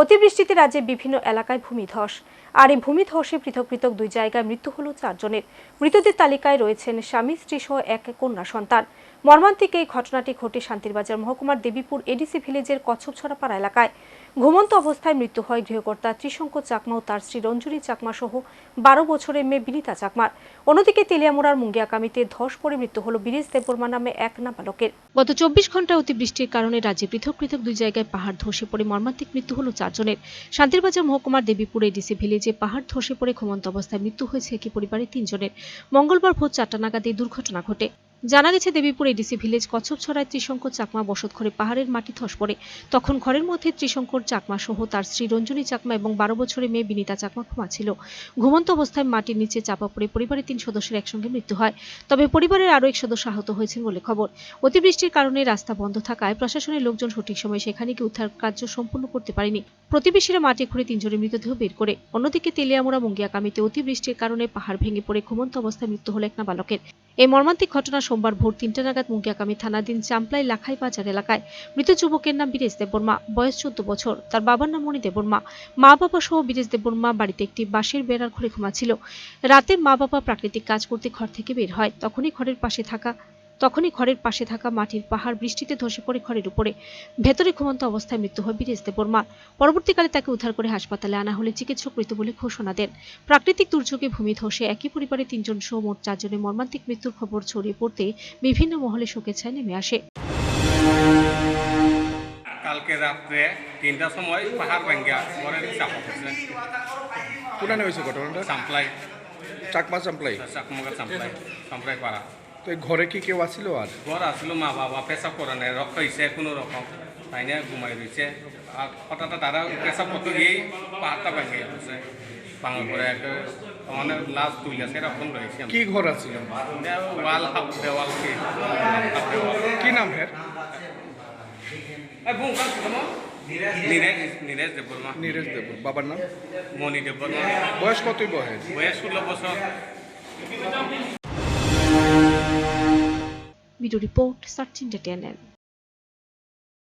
অতিবৃষ্টিতে রাজ্যে বিভিন্ন এলাকায় ভূমিধস। আর এই ভূমিধসে পৃথক পৃথক দুই জায়গায় মৃত্যু হল চারজনের। মৃতদের তালিকায় রয়েছেন স্বামী, স্ত্রী সহ এক কন্যা সন্তান। মর্মান্তিক এই ঘটনাটি ঘটে শান্তিরবাজার মহকুমার দেবীপুর এডিসি ভিলেজের কচ্ছপছড়াপাড়া এলাকায়। ঘুমন্ত অবস্থায় মৃত্যু হয় গৃহকর্তা ত্রিশঙ্কর চাকমা ও তার স্ত্রী রঞ্জুরি চাকমা সহ বারো বছরের মেয়ে বিনিতা চাকমার। অন্যদিকে তেলিয়ামোড়ার মুঙ্গিয়াকামিতে ধস পড়ে মৃত্যু হল বীরেশ দেববর্মা নামে এক নাবালকের। গত চব্বিশ ঘণ্টা অতিবৃষ্টির কারণে রাজ্যে পৃথক পৃথক দুই জায়গায় পাহাড় ধসে পড়ে মর্মান্তিক মৃত্যু হল চারজনের। শান্তিরবাজার মহকুমার দেবীপুরে ডিসি ভিলেজে পাহাড় ধসে পড়ে ঘুমন্ত অবস্থায় মৃত্যু হয়েছে একই পরিবারের তিনজনের। মঙ্গলবার ভোর চারটা নাগাদ এই দুর্ঘটনা ঘটে। জানা গেছে, দেবীপুর এডিসি ভিলেজ কচ্ছপছড়ায় ত্রিশঙ্কর চাকমা বসত ঘরে পাহাড়ের মাটি ধস পড়ে। তখন ঘরের মধ্যে ত্রিশঙ্কর চাকমা সহ তার স্ত্রী রঞ্জনী চাকমা এবং বারো বছরের মেয়ে বিনিতা চাকমা ঘুমাচ্ছিল ঘুমন্ত অবস্থায় মাটির নিচে চাপা পড়ে পরিবারের তিন সদস্যের একসঙ্গে মৃত্যু হয়। তবে পরিবারের আরও এক সদস্য আহত হয়েছেন বলে খবর। অতিবৃষ্টির কারণে রাস্তা বন্ধ থাকায় প্রশাসনের লোকজন সঠিক সময়ে সেখানে গিয়ে উদ্ধার কার্য সম্পূর্ণ করতে পারেনি। প্রতিবেশীরা মাটি খুঁড়ে তিনজনের মৃতদেহ বের করে। অন্যদিকে তেলিয়ামুড়া, মুঙ্গিয়াকামিতে অতিবৃষ্টির কারণে পাহাড় ভেঙে পড়ে ঘুমন্ত অবস্থায় মৃত্যু হল এক না বালকের এই মর্মান্তিক ঘটনা সোমবার ভোর তিনটা নাগাদ মুঙ্গিয়াকামি থানাধীন চাম্পলাই লাখাই বাজার এলাকায় মৃত যুবকের নাম বীরেশ দেববর্মা, বয়স চোদ্দ বছর। তার বাবার নাম মণি দেববর্মা। মা বাবা সহ বীরেশ দেববর্মা বাড়িতে একটি বাঁশের বেড়ার ঘরে ঘুমাচ্ছিল। রাতে মা বাবা প্রাকৃতিক কাজ করতে ঘর থেকে বের হয়। তখনই ঘরের পাশে থাকা তখনই ঘরের পাশে থাকা মাটির পাহাড় বৃষ্টিতে ধসে পড়ে ঘরের উপরে। ভেতরে ঘুমন্ত অবস্থায় মৃত্যু হয় বীরেশ দেববর্মার পরবর্তীকালে তাকে উদ্ধার করে হাসপাতালে আনা হলে চিকিৎসক মৃত বলে ঘোষণা দেন। প্রাকৃতিক দুর্যোগে ভূমি ধসে একই পরিবারে তিনজন সহ মোট চারজনের মর্মান্তিক মৃত্যুর খবর ছড়িয়ে পড়তে বিভিন্ন মহলে শোকের ছায় নেমে আসে। কালকে রাত্রে তিনটার সময় পাহাড় ভাঙ্গা ঘরের চাপা পড়ছে হয়েছে ঘটনাটা? সাম্পলাই চাকমা চাম্পলাই। চাকমগা সাম্পলাই সাম্পলাই পাড়া তো এই ঘরে কি কেউ আসছিল আর? ঘর আসলো মা বাবা পেশাব করে নাই রক্ষাইছে কোনো রকম। তাই না ঘুমাই রয়েছে আর হঠাৎ তারা পেশাব করতে গিয়েই পাহাড়টা ভেঙে গেছে ভাঙার পরে একটা মানে লাশ তুলে সেরকম রয়েছে। কি ঘর আসছিল ওয়াল হাফ দেওয়াল কি? কি নাম তোমার নীরেশ নীরেশ দেববর্মা। নীরজ দেব বাবার নাম? মণি দেববর্মা। বয়স কতই বয়স? বয়স ষোলো বছর। video report, Sachin Detail